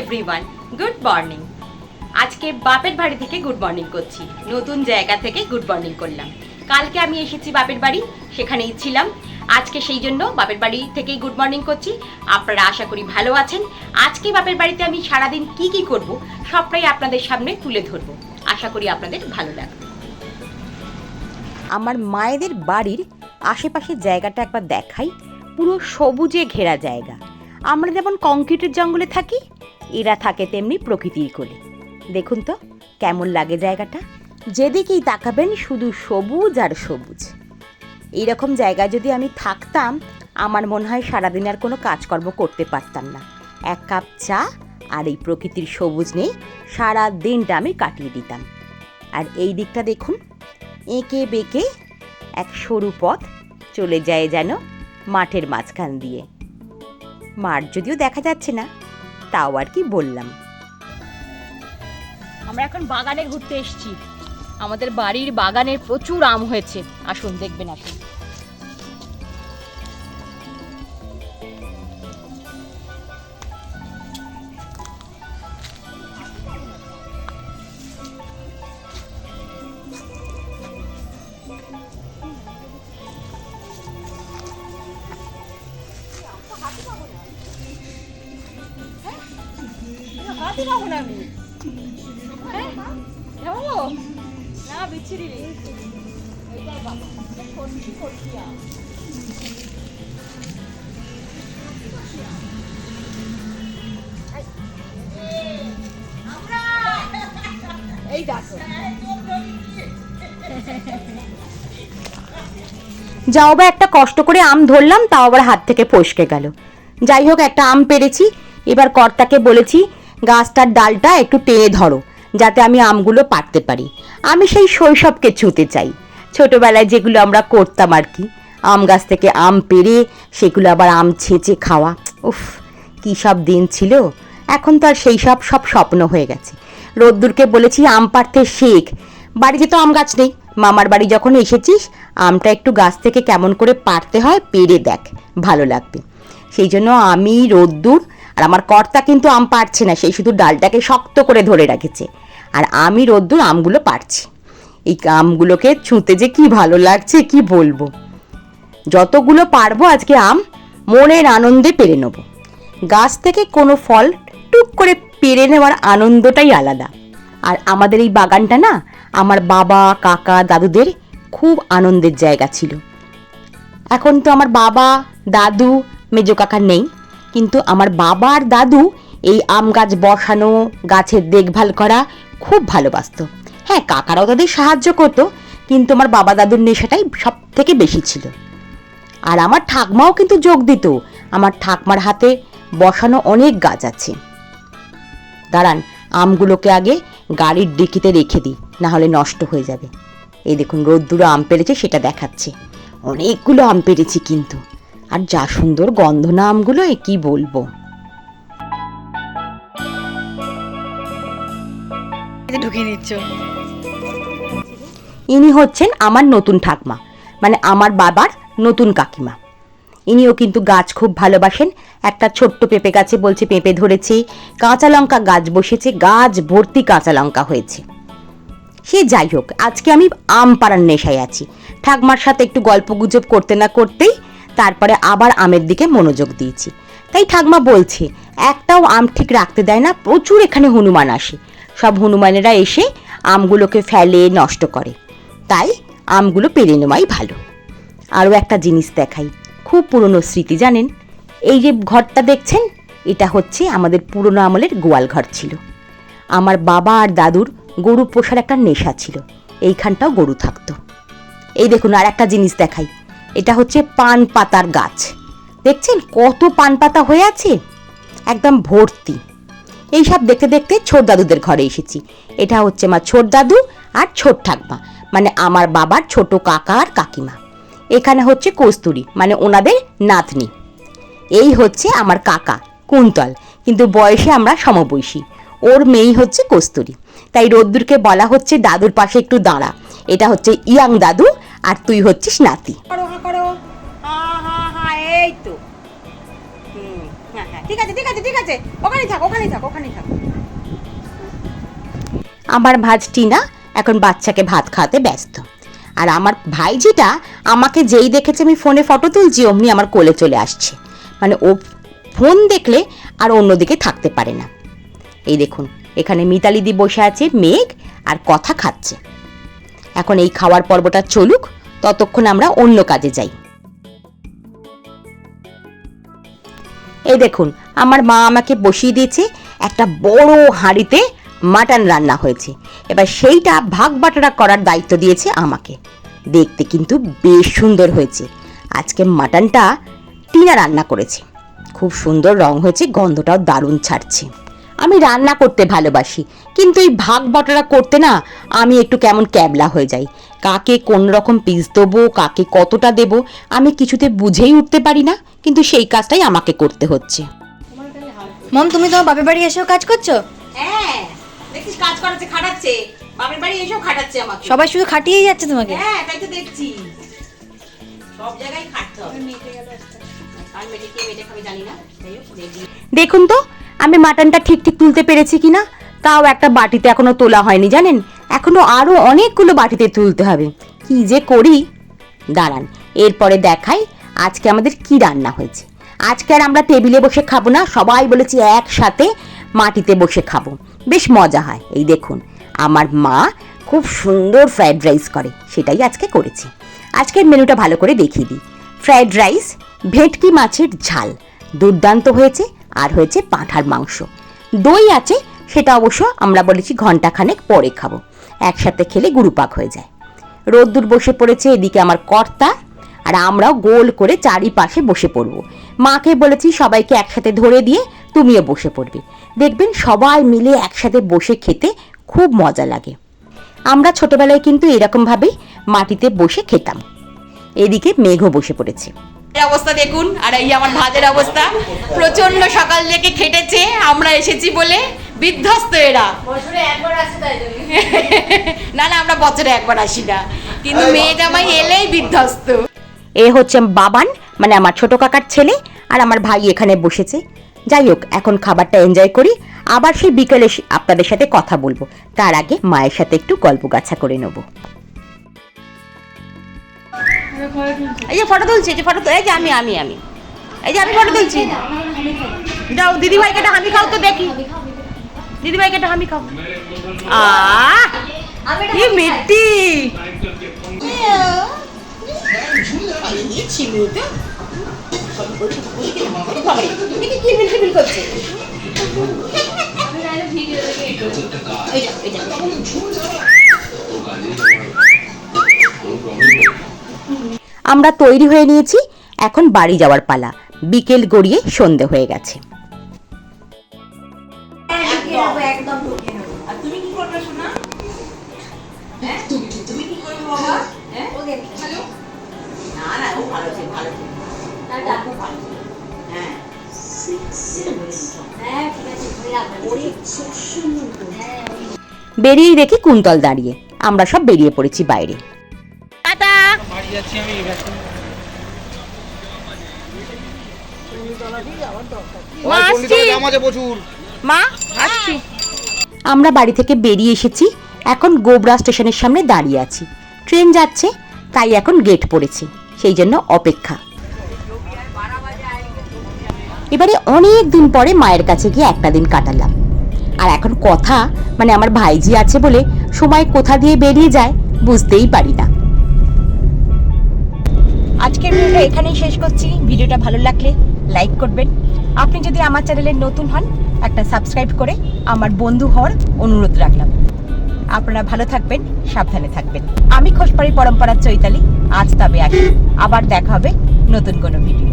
Everyone good morning আজকে বাপের বাড়ি থেকে গুড মর্নিং করছি। নতুন জায়গা থেকে গুড মর্নিং করলাম। কালকে আমি এসেছি বাপের বাড়ি, সেখানেই ছিলাম। আজকে সেই জন্য বাপের বাড়ি থেকেই গুড মর্নিং করছি। আপনারা আশা করি ভালো আছেন। আজকে বাপের বাড়িতে আমি সারাদিন কি কি করব, সবটাই আপনাদের সামনে তুলে ধরবো। আশা করি আপনাদের ভালো লাগবে। আমার মায়েদের বাড়ির আশেপাশের জায়গাটা একবার দেখাই। পুরো সবুজে ঘেরা জায়গা। আমরা যেমন কংক্রিটের জঙ্গলে থাকি এরা থাকে তেমনি প্রকৃতির কোলে। দেখুন তো, কেমন লাগে জায়গাটা। যেদিকেই তাকাবেন শুধু সবুজ আর সবুজ। এইরকম জায়গায় যদি আমি থাকতাম, আমার মনে হয় সারাদিন আর কোনো কাজকর্ম করতে পারতাম না। এক কাপ চা আর এই প্রকৃতির সবুজ নেই সারা দিনটা আমি কাটিয়ে দিতাম। আর এই দিকটা দেখুন, এঁকে বেঁকে এক সরু পথ চলে যায় যেন মাঠের মাঝখান দিয়ে। মাঠ যদিও দেখা যাচ্ছে না তাও আর কি বললাম। আমরা এখন বাগানে ঘুরতে এসেছি। আমাদের বাড়ির বাগানে প্রচুর আম হয়েছে। আসুন, দেখবেন আসুন হাতে পাবো না আমি? হ্যাঁ? না, বিচ্ছিরি যাও বা একটা কষ্ট করে আম ধরলাম, তাও আবার হাত থেকে ফসকে গেল। যাই হোক, একটা আম পেরেছি। এবার কর্তাকে বলেছি গাছটার ডালটা একটু টেনে ধরো, যাতে আমি আমগুলো পারতে পারি। আমি সেই শৈশবকে ছুঁতে চাই। ছোটবেলায় যেগুলো আমরা করতাম আর কি, আম গাছ থেকে আম পেরে সেগুলো আবার আম ছেঁচে খাওয়া। উফ, কী সব দিন ছিল। এখন তো আর সেই সব সব স্বপ্ন হয়ে গেছে। রোদ্দুরকে বলেছি আম পাড়তে শেখ। বাড়িতে তো আম গাছ নেই। মামার বাড়ি যখন এসেছিস, আমটা একটু গাছ থেকে কেমন করে পারতে হয় পেরে দেখ। ভালো লাগবে। সেই জন্য আমি রোদ্দুর আর আমার কর্তা কিন্তু আম পারছে না সেই শুধু ডালটাকে শক্ত করে ধরে রেখেছে। আর আমি রোদ্দুর আমগুলো পারছি এই আমগুলোকে ছুঁতে যে কি ভালো লাগছে, কি বলব? যতগুলো পারব আজকে আম মনের আনন্দে পেরে নেব। গাছ থেকে কোনো ফল টুক করে পেরে নেওয়ার আনন্দটাই আলাদা। আর আমাদের এই বাগানটা না, আমার বাবা, কাকা, দাদুদের খুব আনন্দের জায়গা ছিল। এখন তো আমার বাবা, দাদু, মেজো কাকা নেই। কিন্তু আমার বাবা আর দাদু এই আম গাছ বসানো, গাছের দেখভাল করা খুব ভালোবাসতো। হ্যাঁ কাকারাও তাদের সাহায্য করতো, কিন্তু আমার বাবা দাদুর নেশাটাই সব থেকে বেশি ছিল। আর আমার ঠাকমাও কিন্তু যোগ দিত, আমার ঠাকমার হাতে বসানো অনেক গাছ আছে। দাঁড়ান, আমগুলোকে আগে গাড়ির ডিকিতে রেখে দিই না হলে নষ্ট হয়ে যাবে। এই দেখুন, রোদ্দুরো আম পেরেছে, সেটা দেখাচ্ছে। অনেকগুলো আম পেরেছি কিন্তু। আর যা সুন্দর গন্ধ না আমগুলো এ কি বলব? ঢুকিয়ে নিচ্ছ। ইনি হচ্ছেন আমার নতুন ঠাকমা মানে আমার বাবার নতুন কাকিমা। ইনিও কিন্তু গাছ খুব ভালোবাসেন একটা ছোট্ট পেঁপে গাছে বলছে পেঁপে ধরেছে কাঁচা লঙ্কা গাছ বসেছে গাছ ভর্তি কাঁচা লঙ্কা হয়েছে। সে যাই হোক আজকে আমি আম পাড়ার নেশায় আছি। ঠাকমার সাথে একটু গল্প গুজব করতে না করতেই তারপরে আবার আমের দিকে মনোযোগ দিয়েছি। তাই ঠাকমা বলছে, একটাও আম ঠিক রাখতে দেয় না, প্রচুর এখানে হনুমান আসে। সব হনুমানেরা এসে আমগুলোকে ফেলে, নষ্ট করে। তাই আমগুলো পেরে নেওয়াই ভালো। আরও একটা জিনিস দেখাই, খুব পুরনো স্মৃতি জানেন? এই যে ঘরটা দেখছেন, এটা হচ্ছে আমাদের পুরনো আমলের গোয়াল ঘর ছিল। আমার বাবা আর দাদুর গরু পোষার একটা নেশা ছিল, এইখানটাও গরু থাকতো। এই দেখুন, আর একটা জিনিস দেখাই এটা হচ্ছে পান পাতার গাছ। দেখছেন কত পান পাতা হয়ে আছে? একদম ভর্তি। এইসব দেখতে দেখতে ছোট দাদুদের ঘরে এসেছি। এটা হচ্ছে আমার ছোট দাদু আর ছোট ঠাকমা মানে আমার বাবার ছোট কাকা আর কাকিমা। এখানে হচ্ছে কস্তুরি মানে ওনাদের নাতনি। এই হচ্ছে আমার কাকা, কুন্তল। কিন্তু বয়সে আমরা সমবয়সী। ওর মেয়েই হচ্ছে কস্তুরি। তাই রোদ্দুরকে বলা হচ্ছে দাদুর পাশে একটু দাঁড়া। এটা হচ্ছে ইয়াং দাদু আর তুই হচ্ছিস নাতি। করো হা করো। হা হা হা এই তো। হুম, হ্যাঁ হ্যাঁ ঠিক আছে ঠিক আছে ঠিক আছে। ওখানেই থাক ওখানেই থাক ওখানেই থাক। আমার ভাজ টিনা এখন বাচ্চাকে ভাত খাওয়াতে ব্যস্ত। আর আমার ভাইজিটা আমাকে যেই দেখেছে আমি ফোনে ফটো তুলছি অমনি আমার কোলে চলে আসছে। মানে ও ফোন দেখলে আর অন্যদিকে থাকতে পারে না। এই দেখুন এখানে মিতালিদি বসে আছে মেঘ আর কথা খাচ্ছে। এখন এই খাওয়ার পর্বটা চলুক, ততক্ষণ আমরা অন্য কাজে যাই। এই দেখুন, আমার মা আমাকে বসিয়ে দিয়েছে একটা বড় হাঁড়িতে মাটন রান্না হয়েছে। এবার সেইটা ভাগ বাটোয়ারা করার দায়িত্ব দিয়েছে আমাকে। দেখতে কিন্তু বেশ সুন্দর হয়েছে। আজকে মাটনটা টিনা রান্না করেছে। খুব সুন্দর রং হয়েছে, গন্ধটাও দারুণ ছাড়ছে। আমি রান্না করতে ভালোবাসি। কিন্তু এই ভাগ বটরা করতে না আমি একটু কেমন ক্যাবলা হয়ে যাই। কাকে কোন রকম পিস দেবো কাকে কতটা দেবো আমি কিছুতে বুঝেই উঠতে পারি না কিন্তু সেই কাজটাই আমাকে করতে হচ্ছে। মম তুমি তোমার বাপের বাড়ি এসেও কাজ করছ? হ্যাঁ দেখিস কাজ করাচ্ছে খাটাচ্ছে। বাপের বাড়ি এসেও খাটাচ্ছে আমাকে। সবাই শুধু খাটিয়েই যাচ্ছে তোমাকে? হ্যাঁ তাই তো দেখছি। সব জায়গায় খাটতে হবে। আর মেয়েটা কে মেয়েটা খাবে জানি না। যাই হোক, দেখি। দেখুন তো আমি মাটনটা ঠিক ঠিক তুলতে পেরেছি কিনা? তাও একটা বাটিতে এখনও তোলা হয়নি, জানেন? এখনও আরও অনেকগুলো বাটিতে তুলতে হবে। কি যে করি? দাঁড়ান, এরপরে দেখাই আজকে আমাদের কি রান্না হয়েছে। আজকে আর আমরা টেবিলে বসে খাব না, সবাই বলেছি একসাথে মাটিতে বসে খাব। বেশ মজা হয়, এই দেখুন, আমার মা খুব সুন্দর ফ্রায়েড রাইস করে, সেটাই আজকে করেছি। আজকের মেনুটা ভালো করে দেখিয়ে দিই। ফ্রায়েড রাইস, ভেটকি মাছের ঝাল, দুর্দান্ত হয়েছে। আর হয়েছে পাঁঠার মাংস। দই আছে, সেটা অবশ্য আমরা বলেছি ঘন্টাখানেক পরে খাব। একসাথে খেলে গুরুপাক হয়ে যায়। রোদ্দুর বসে পড়েছে, এদিকে আমার কর্তা, আর আমরাও গোল করে চারিপাশে বসে পড়ব। মাকে বলেছি, সবাইকে একসাথে ধরে দিয়ে তুমিও বসে পড়বে। দেখবেন সবাই মিলে একসাথে বসে খেতে খুব মজা লাগে। আমরা ছোটবেলায় কিন্তু এরকমভাবেই মাটিতে বসে খেতাম। এদিকে মেঘও বসে পড়েছে। অবস্থা দেখুন আর এই আমার ভাজের অবস্থা। প্রচণ্ড সকাল থেকে খেটেছে আমরা এসেছি বলে বিধ্বস্ত এরা। না না আমরা বছরে একবার আসি না। কিন্তু মেয়ে জামাই এলেই বিধ্বস্ত। এ হচ্ছে বাবান মানে আমার ছোট কাকার ছেলে আর আমার ভাই এখানে বসেছে। যাই হোক এখন খাবারটা এনজয় করি। আবার সেই বিকেলে আপনাদের সাথে কথা বলব। তার আগে মায়ের সাথে একটু গল্প গাছা করে নেব। এই যে ফটো তুলছি এই যে ফটো এই যে আমি আমি আমি। এই যে আমি ফটো তুলছি। যাও দিদি ভাইকে একটা হামি খাও তো দেখি। দিদি ভাইকে একটা হামি খাও। আহ, কি মিষ্টি আমরা তৈরি হয়ে নিয়েছি এখন বাড়ি যাওয়ার পালা। বিকেল গড়িয়ে সন্ধে হয়ে গেছে। বেরিয়েই দেখি কুন্তল দাঁড়িয়ে। আমরা সব বেরিয়ে পড়েছি বাইরে। যাচ্ছি আমি মা আসছি। আমরা বাড়ি থেকে বেরিয়ে এসেছি এখন গোবরা স্টেশনের সামনে দাঁড়িয়ে আছি। ট্রেন যাচ্ছে তাই এখন গেট পড়েছে সেই জন্য অপেক্ষা। এবারে অনেক দিন পরে মায়ের কাছে গিয়ে একটা দিন কাটালাম। আর এখন কথা মানে আমার ভাইজি আছে বলে সময় কোথা দিয়ে বেরিয়ে যায় বুঝতেই পারি না। আজকের ভিডিওটা এখানেই শেষ করছি। ভিডিওটা ভালো লাগলে লাইক করবেন। আপনি যদি আমার চ্যানেলে নতুন হন, একটা সাবস্ক্রাইব করে আমার বন্ধু হওয়ার অনুরোধ রাখলাম। আপনারা ভালো থাকবেন, সাবধানে থাকবেন। আমি খোসপাড়ি পরম্পরার চৈতালি, আজ তবে আসি। আবার দেখা হবে নতুন কোনো ভিডিও